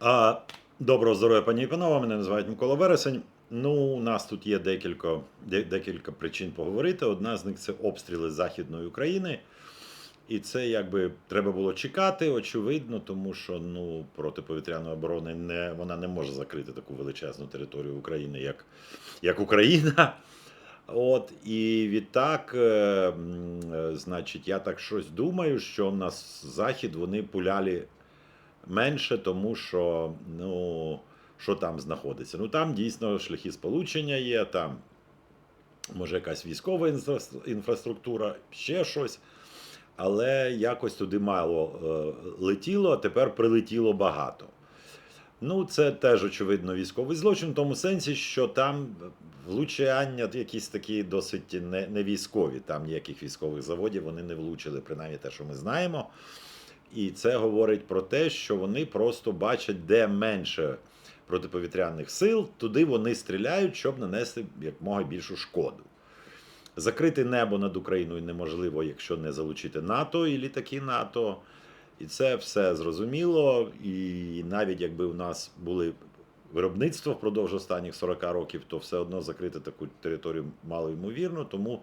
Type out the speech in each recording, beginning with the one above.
А, доброго здоров'я, пані і панове. Мене називають Микола Вересень. Ну, у нас тут є декілька, де- декілька причин поговорити. Одна з них це обстріли Західної України. І це якби треба було чекати, очевидно, тому що ну, протиповітряної оборони не, вона не може закрити таку величезну територію України, як, як Україна. От, і відтак, е, е, значить, я так щось думаю, що на захід вони пуляли менше, тому що ну, що там знаходиться. Ну там дійсно шляхи сполучення є, там може якась військова інфраструктура, ще щось. Але якось туди мало е, летіло, а тепер прилетіло багато. Ну, це теж очевидно військовий злочин, в тому сенсі, що там влучання якісь такі досить не, не військові. Там ніяких військових заводів вони не влучили, принаймні те, що ми знаємо. І це говорить про те, що вони просто бачать, де менше протиповітряних сил, туди вони стріляють, щоб нанести якомога більшу шкоду. Закрити небо над Україною неможливо, якщо не залучити НАТО і літаки НАТО. І це все зрозуміло. І навіть якби у нас були виробництва впродовж останніх 40 років, то все одно закрити таку територію мало ймовірно. Тому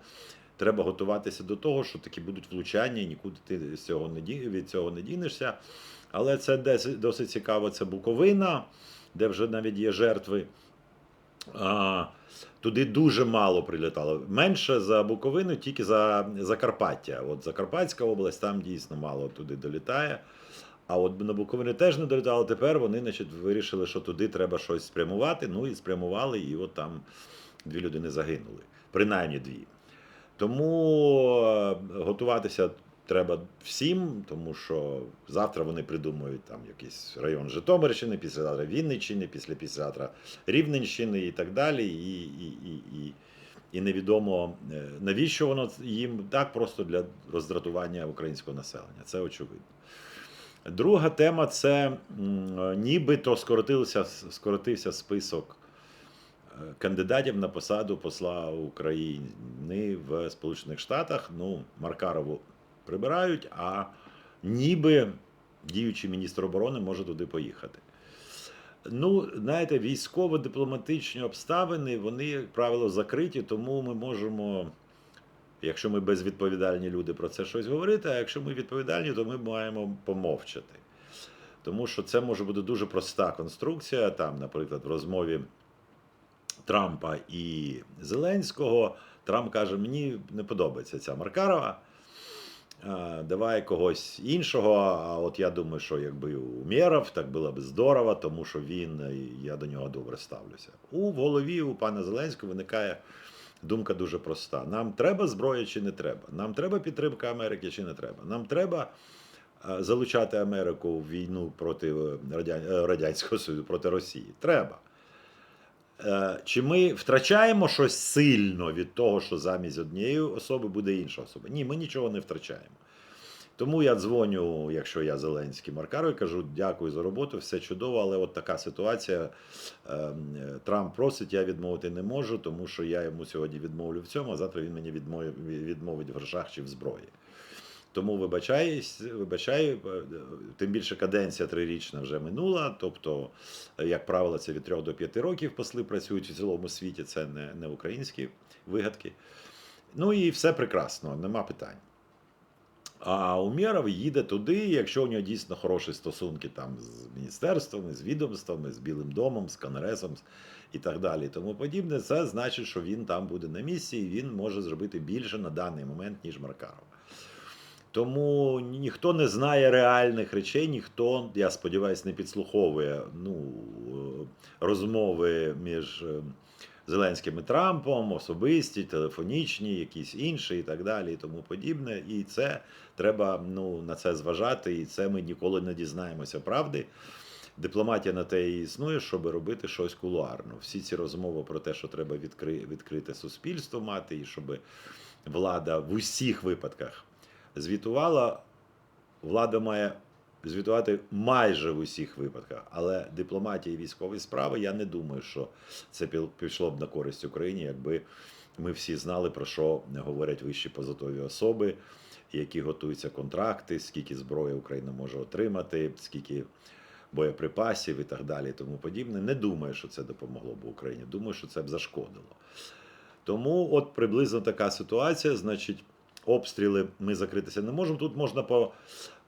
треба готуватися до того, що такі будуть влучання, і нікуди ти з цього не від цього не дінешся. Але це досить цікаво. Це Буковина, де вже навіть є жертви. А, туди дуже мало прилітало. Менше за Буковину, тільки за Закарпаття. От Закарпатська область там дійсно мало туди долітає. А от на Буковину теж не долітало. Тепер вони значить, вирішили, що туди треба щось спрямувати. Ну і спрямували, і от там дві людини загинули. Принаймні дві. Тому е, готуватися треба всім, тому що завтра вони придумають там якийсь район Житомирщини, післязавтра Вінниччини, після післязавтра Рівненщини і так далі. І, і, і, і, і невідомо е, навіщо воно їм так просто для роздратування українського населення. Це очевидно. Друга тема це нібито скоротився, скоротився список е, кандидатів на посаду посла України в Сполучених Штатах. Ну, Маркарову прибирають, а ніби діючий міністр оборони може туди поїхати. Ну, знаєте, військово-дипломатичні обставини, вони, як правило, закриті, тому ми можемо, якщо ми безвідповідальні люди про це щось говорити, а якщо ми відповідальні, то ми маємо помовчати. Тому що це може бути дуже проста конструкція. Там, наприклад, в розмові Трампа і Зеленського Трамп каже: мені не подобається ця Маркарова. Давай когось іншого. А от я думаю, що якби Умєров, так було б здорово, тому що він, е, я до нього добре ставлюся. У голові у пана Зеленського виникає думка дуже проста: нам треба зброя чи не треба? Нам треба підтримка Америки чи не треба? Нам треба е, залучати Америку в війну проти е, Радян- е, Радянського Союзу, проти Росії? Треба. Е, Чи ми втрачаємо щось сильно від того, що замість однієї особи буде інша особа? Ні, ми нічого не втрачаємо. Тому я дзвоню, якщо я Зеленський Маркару, і кажу, дякую за роботу, все чудово, але от така ситуація. Ем, Трамп просить, я відмовити не можу, тому що я йому сьогодні відмовлю в цьому, а завтра він мені відмовить в грошах чи в зброї. Тому вибачаюсь, вибачаю, е, тим більше каденція трирічна вже минула. Тобто, як правило, це від 3 до 5 років посли працюють у цілому світі, це не, не українські вигадки. Ну і все прекрасно, нема питань. А Умєров їде туди, якщо у нього дійсно хороші стосунки там з міністерствами, з відомствами, з Білим домом, з Конгресом і так далі. Тому подібне, це значить, що він там буде на місці, і він може зробити більше на даний момент, ніж Маркаров. Тому ніхто не знає реальних речей, ніхто, я сподіваюся, не підслуховує ну, е, розмови між е, Зеленським і Трампом, особисті, телефонічні, якісь інші і так далі, і тому подібне. І це треба ну, на це зважати, і це ми ніколи не дізнаємося правди. Дипломатія на те і існує, щоб робити щось кулуарно. Всі ці розмови про те, що треба відкри... відкрите суспільство мати, і щоб влада в усіх випадках звітувала, влада має звітувати майже в усіх випадках. Але дипломатія і військові справи, я не думаю, що це пішло б на користь Україні, якби ми всі знали, про що говорять вищі позитові особи, які готуються контракти, скільки зброї Україна може отримати, скільки боєприпасів і так далі, і тому подібне. Не думаю, що це допомогло б Україні. Думаю, що це б зашкодило. Тому от приблизно така ситуація. Значить, обстріли ми закритися не можемо. Тут можна по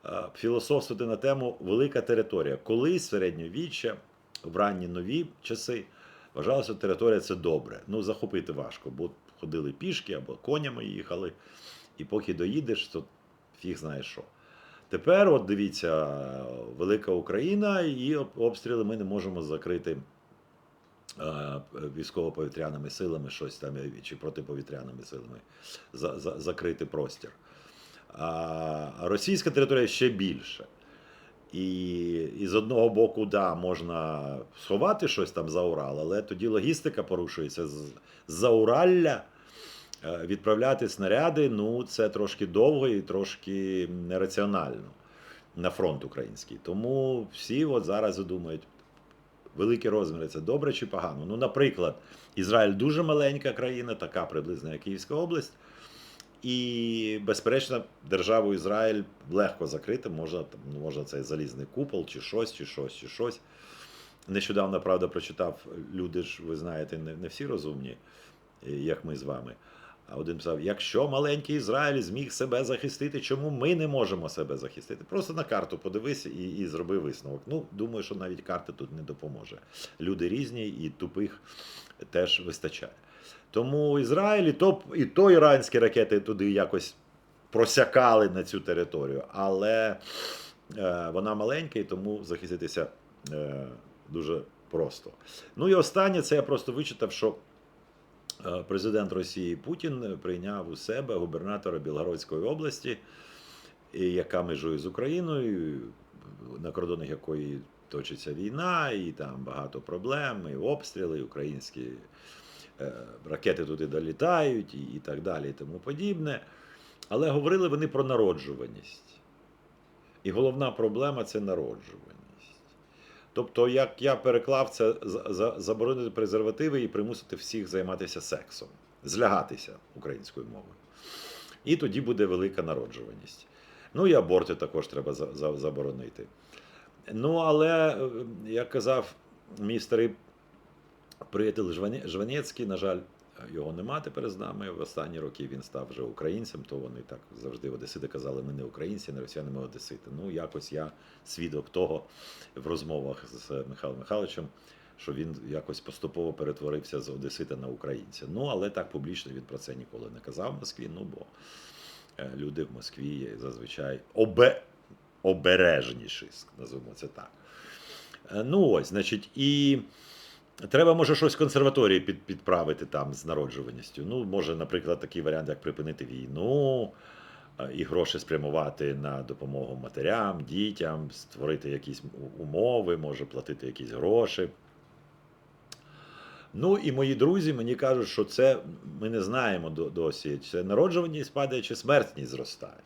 е, на тему велика територія. Колись середньовіччя, в ранні нові часи, вважалося, що територія це добре. Ну, захопити важко, бо ходили пішки або конями їхали, і поки доїдеш, то фіг знає що. Тепер, от дивіться, велика Україна, і обстріли ми не можемо закрити е, військово-повітряними силами, щось там е, чи протиповітряними силами за, за, закрити простір. А російська територія ще більше. І, і з одного боку, да, можна сховати щось там за Урал, але тоді логістика порушується. З-за Уралля е, відправляти снаряди, ну, це трошки довго і трошки нераціонально на фронт український. Тому всі от зараз думають, великі розміри це добре чи погано. Ну, наприклад, Ізраїль дуже маленька країна, така приблизно як Київська область. І, безперечно, державу Ізраїль легко закрити, там, ну, можна цей залізний купол, чи щось, чи щось, чи щось. Нещодавно, правда, прочитав, люди ж, ви знаєте, не, не всі розумні, як ми з вами. А один писав: якщо маленький Ізраїль зміг себе захистити, чому ми не можемо себе захистити? Просто на карту подивися і, і зроби висновок. Ну, думаю, що навіть карта тут не допоможе. Люди різні і тупих теж вистачає. Тому Ізраїль і то, і то іранські ракети туди якось просякали на цю територію, але е, вона маленька і тому захиститися е, дуже просто. Ну і останнє, це я просто вичитав, що президент Росії Путін прийняв у себе губернатора Білгородської області, яка межує з Україною, на кордонах якої точиться війна, і там багато проблем, і обстріли, і українські е, ракети туди долітають, і, так далі, і тому подібне. Але говорили вони про народжуваність. І головна проблема це народжуваність. Тобто, як я переклав це за- за- заборонити презервативи і примусити всіх займатися сексом, злягатися українською мовою. І тоді буде велика народжуваність. Ну і аборти також треба за- за- заборонити. Ну, але, е, як казав мій старий приятель Жванецький, на жаль, його нема тепер з нами. В останні роки він став вже українцем, то вони так завжди одесити казали, ми не українці, не росіяни, ми одесити. Ну, якось я свідок того в розмовах з Михайлом Михайловичем, що він якось поступово перетворився з одесита на українця. Ну, але так публічно він про це ніколи не казав в Москві. Ну, бо е, люди в Москві зазвичай обе... обережніші, називаємо це так. Е, Ну ось, значить, і треба, може, щось в консерваторії під, підправити там з народжуваністю. Ну, може, наприклад, такий варіант, як припинити війну е, і гроші спрямувати на допомогу матерям, дітям, створити якісь умови, може платити якісь гроші. Ну і мої друзі мені кажуть, що це ми не знаємо досі, це народжуваність падає, чи смертність зростає.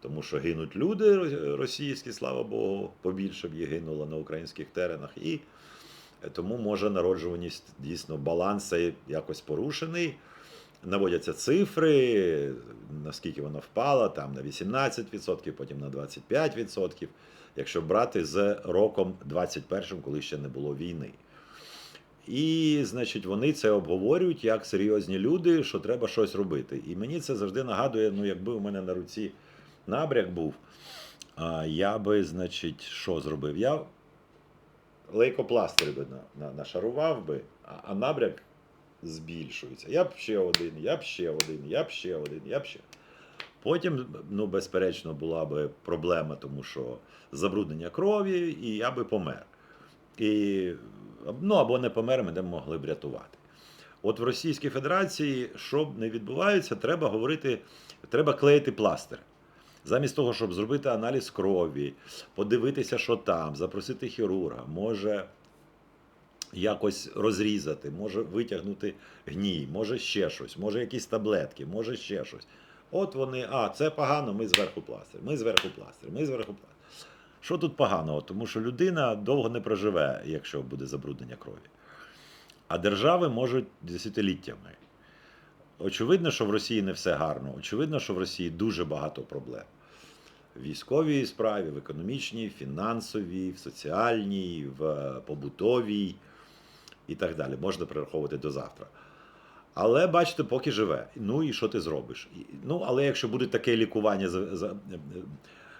Тому що гинуть люди російські, слава Богу, побільше б їх гинуло на українських теренах. І тому може народжуваність дійсно баланс якось порушений. Наводяться цифри, наскільки вона впала, там на 18%, потім на 25%, якщо брати з роком 21, коли ще не було війни. І, значить, вони це обговорюють як серйозні люди, що треба щось робити. І мені це завжди нагадує, ну, якби у мене на руці набряк був, я би, значить, що зробив? Я лейкопластир би на, на, нашарував би, а, а набряк збільшується. Я б ще один, я б ще один, я б ще один, я б ще. Потім, ну, безперечно, була би проблема, тому що забруднення крові, і я би помер. І, ну, або не помер, мене могли б рятувати. От в Російській Федерації, що не відбувається, треба говорити, треба клеїти пластир. Замість того, щоб зробити аналіз крові, подивитися, що там, запросити хірурга, може якось розрізати, може витягнути гній, може ще щось, може якісь таблетки, може ще щось. От вони, а, це погано, ми зверху пластир, ми зверху пластир, ми зверху пластир. Що тут поганого? Тому що людина довго не проживе, якщо буде забруднення крові. А держави можуть десятиліттями. Очевидно, що в Росії не все гарно. Очевидно, що в Росії дуже багато проблем. в військовій справі, в економічній, фінансовій, в соціальній, в побутовій і так далі. Можна перераховувати до завтра. Але бачите, поки живе. Ну і що ти зробиш? Ну, але якщо буде таке лікування за, за,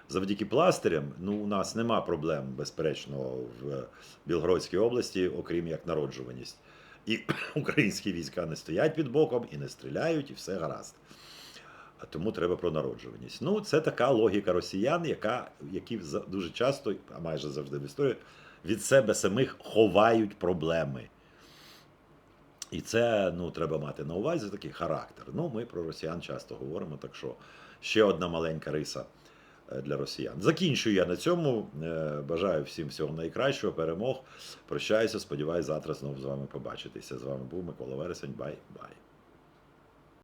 завдяки пластирям, ну у нас нема проблем, безперечно, в Білгородській області, окрім як народжуваність. І українські війська не стоять під боком і не стріляють, і все гаразд. А тому треба про народжуваність. Ну, це така логіка росіян, яка, які дуже часто, а майже завжди в історії, від себе самих ховають проблеми. І це ну, треба мати на увазі такий характер. Ну, ми про росіян часто говоримо, так що ще одна маленька риса для росіян. Закінчую я на цьому. Е, Бажаю всім всього найкращого, перемог. Прощаюся, сподіваюся, завтра знову з вами побачитися. З вами був Микола Вересень. Бай-бай.